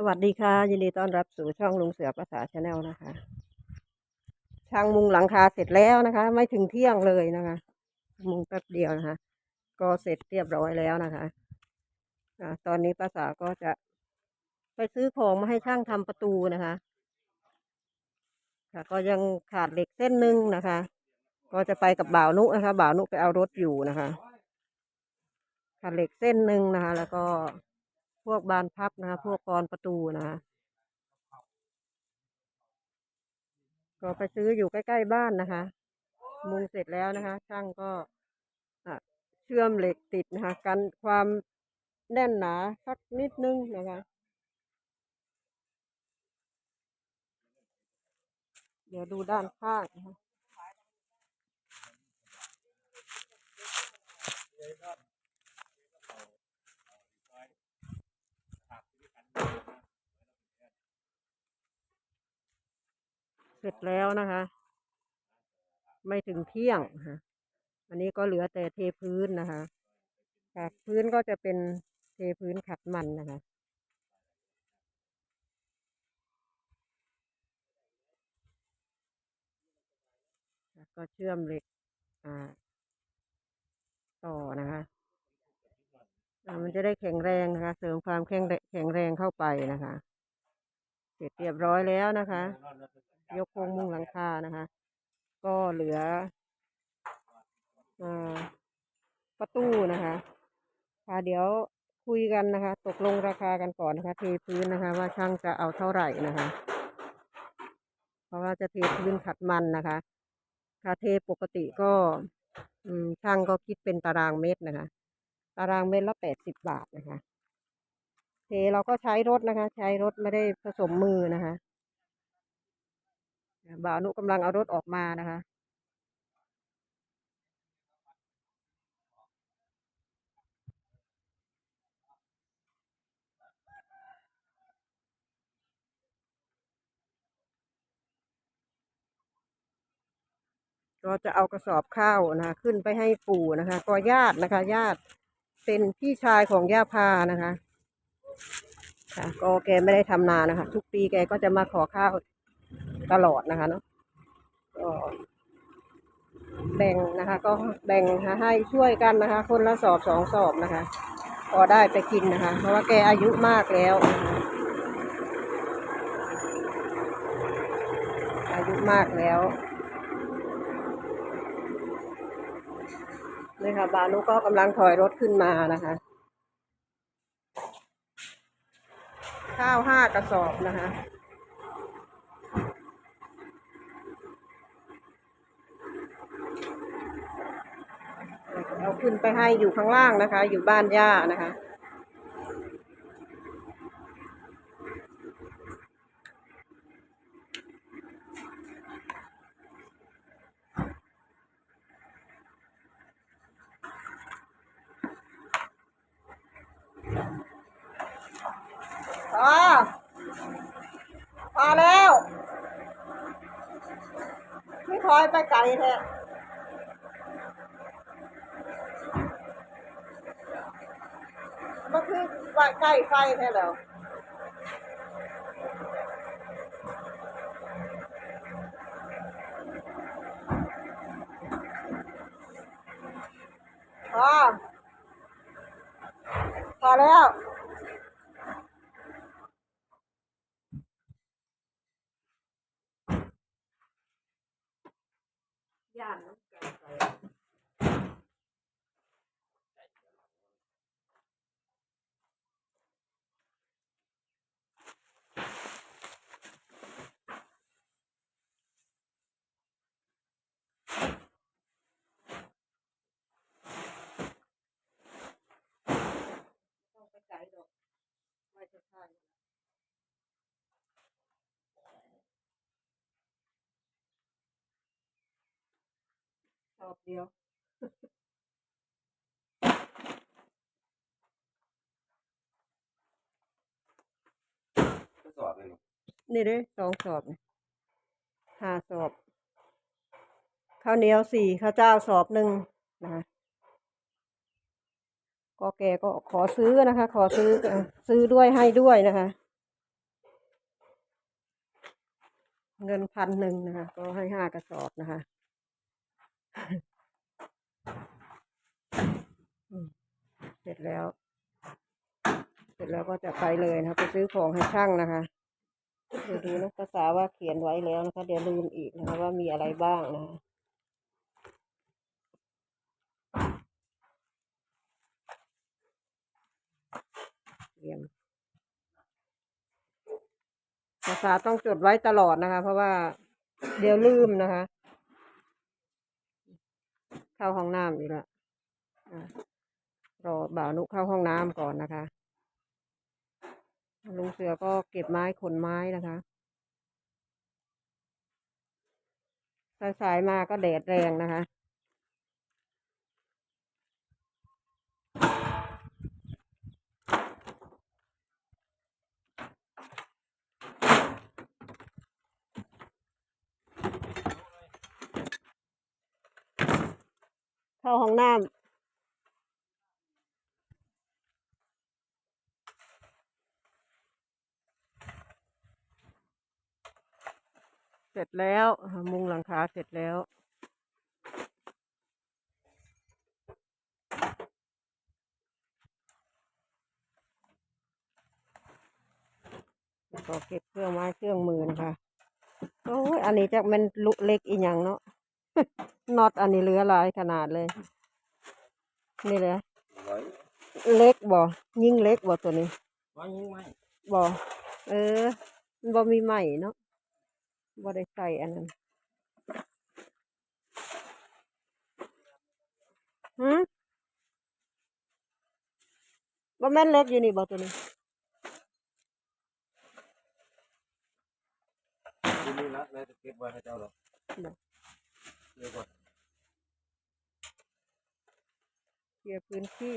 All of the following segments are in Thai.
สวัสดีค่ะ ยินดีต้อนรับสู่ช่องลุงเสือภาษาชาแนลนะคะ ช่างมุงหลังคาเสร็จแล้วนะคะ ไม่ถึงเที่ยงเลยนะคะ มุงแป๊บเดียวนะคะ ก็เสร็จเรียบร้อยแล้วนะคะอ่าตอนนี้ภาษาก็จะไปซื้อของมาให้ช่างทำประตูนะคะค่ะก็ยังขาดเหล็กเส้นหนึ่งนะคะ ก็จะไปกับบ่าวนุนะคะบ่าวนุไปเอารถอยู่นะคะขาดเหล็กเส้นหนึ่งนะคะ แล้วก็ วกบานพับนะคะพวกกรอนประตูนะคะก็ไปซื้ออยู่ใกล้ๆบ้านนะคะ มุงเสร็จแล้วนะคะ ช่างก็อะเชื่อมเหล็กติดนะคะ กันความแน่นหนาสักนิดนึงนะคะเดี๋ยวดูด้านข้างนะคะ เสร็จแล้วนะคะ ไม่ถึงเที่ยงนะคะอันนี้ก็เหลือแต่เทพื้นนะคะค่ะพื้นก็จะเป็นเทพื้นขัดมันนะคะแล้วก็เชื่อมเหล็กอ่าต่อนะคะมันจะได้แข็งแรงนะคะ เสริมความแข็งแข็งแรงเข้าไปนะคะ เสร็จเรียบร้อยแล้วนะคะ ยกโครงมุงหลังคานะคะ ก็เหลืออประตูนะคะค่ะเดี๋ยวคุยกันนะคะ ตกลงราคากันก่อนนะคะ เทพื้นนะคะ ว่าช่างจะเอาเท่าไหร่นะคะ เพราะว่าจะเทพื้นขัดมันนะคะถ้าเทปกติก็ช่างก็คิดเป็นตารางเมตรนะคะ ตารางเมตรละแปดสิบบาทนะคะเทเราก็ใช้รถนะคะ ใช้รถไม่ได้ผสมมือนะคะ บ่าวนุกำลังเอารถออกมานะคะ ก็จะเอากระสอบข้าวนะคะ ขึ้นไปให้ปู่นะคะ ก็ญาตินะคะ ญาติเป็นพี่ชายของย่าพานะคะค่ะก็แกไม่ได้ทำนานะคะ ทุกปีแกก็จะมาขอข้าว ตลอดนะคะเนาะก็แบ่งนะคะ ก็แบ่งนะคะให้ช่วยกันนะคะ คนละสอบสองสอบนะคะพอได้ไปกินนะคะ เพราะว่าแกอายุมากแล้วอายุมากแล้วนี่ค่ะบานุก็กำลังถอยรถขึ้นมานะคะ ข้าวห้ากระสอบนะคะ เอา ขึ้นไปให้อยู่ข้างล่างนะคะ อยู่บ้านย่านะคะ พอ พอแล้ว ไม่คอยไปไกลแท้ ก็คือว่าใกล้ไฟแท้แล้วพอพอแล้วย่านน้ำกันไปต้องไปไกลดอกไม่จะใช่ร อบเดียวทดสอบเลยเหรอนี่เด้สองสอบนี่ห้าสอบ ข้าวเหนียวสี่ข้าวเจ้าสอบหนึ่งนะคะก็แกก็ขอซื้อนะคะ ขอซื้อเอ่อซื้อด้วยให้ด้วยนะคะ เงินพันหนึ่งนะคะ ก็ให้ห้ากระสอบนะคะอืม เสร็จแล้ว เสร็จแล้วก็จะไปเลยนะคะไปซื้อของให้ช่างนะคะเดี๋ยวดูนะภาษาว่าเขียนไว้แล้วนะคะ เดี๋ยวลืมอีกนะคะว่ามีอะไรบ้างนะคะเรียมภาษาต้องจดไว้ตลอดนะคะ เพราะว่าเดี๋ยวลืมนะคะ เข้าห้องน้ำอยู่ละรอบ่าวนุเข้าห้องน้ำก่อนนะคะลุงเสือก็เก็บไม้ขนไม้นะคะสายๆมาก็แดดแรงนะคะ เข้าห้องน้ำเสร็จแล้วมุงหลังคาเสร็จแล้วแล้ว ก็เก็บเครื่องไม้เครื่องมือนะคะโอ้ยอันนี้จะมันลุเล็กอีกอย่างเนาะ น็อตอันนี้เหลือหลายขนาดเลย นี่เลยร้อยเล็กบ่ยิ่งเล็กบ่ตัวนี้ร้อยยิ่งไม่บ่เออมันบ่มีใหม่เนาะบ่ได้ใส่อันนั้นหืมบ่แม่นเล็กอยู่นี่บ่ตัวนี้ที่นี่ละเลยจะเก็บไว้ให้เจ้าหรอกบ่เดี๋ยวก่อน เค ลียร์พื้นที่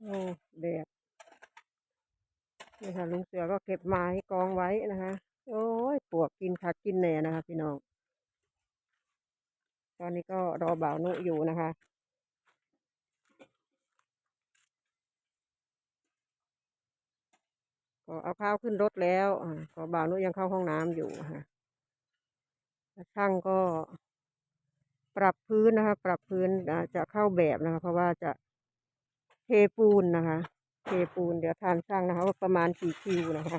โอ้แดดนี่ค่ะลุงเสือก็เก็บไม้กองไว้นะคะ โอ้ยปวกกินคักกินแหน่นะคะพี่น้อง ตอนนี้ก็รอบ่าวนุอยู่นะคะก็เอาข้าวขึ้นรถแล้วอ่าก็บ่าวนุยังเข้าห้องน้ำอยู่ค่ะ ช่างก็ปรับพื้นนะคะ ปรับพื้นจะเข้าแบบนะคะ เพราะว่าจะเทปูนนะคะเทปูนเดี๋ยวทานช่างนะคะว่าประมาณกี่คิวนะคะ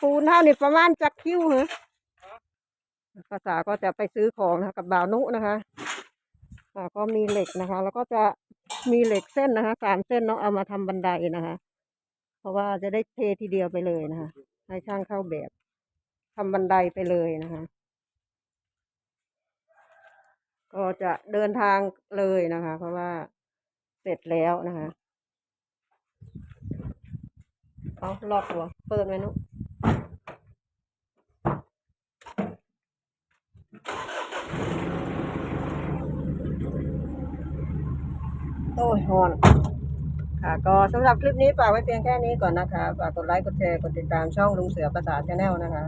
ปูนเท่านี่ประมาณจักคิวเหรอภาษาก็จะไปซื้อของนะคะ กับบ่าวนุนะคะก็มีเหล็กนะคะ แล้วก็จะมีเหล็กเส้นนะคะสามเส้นเนาะเอามาทำบันไดนะคะ เพราะว่าจะได้เททีเดียวไปเลยนะคะ ให้ช่างเข้าแบบ ทำบันไดไปเลยนะคะ ก็จะเดินทางเลยนะคะ เพราะว่าเสร็จแล้วนะคะเอาล็อกหัวเปิดไหมนุโอ้ยฮอนค่ะก็สำหรับคลิปนี้ฝากไว้เพียงแค่นี้ก่อนนะคะ ฝากกดไลค์ กดแชร์ กดติดตามช่องลุงเสือภาษาชาแนลนะคะ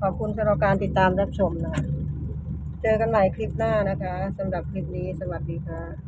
ขอบคุณสำหรับการติดตามรับชมนะคะ เจอกันใหม่คลิปหน้านะคะสำหรับคลิปนี้สวัสดีค่ะ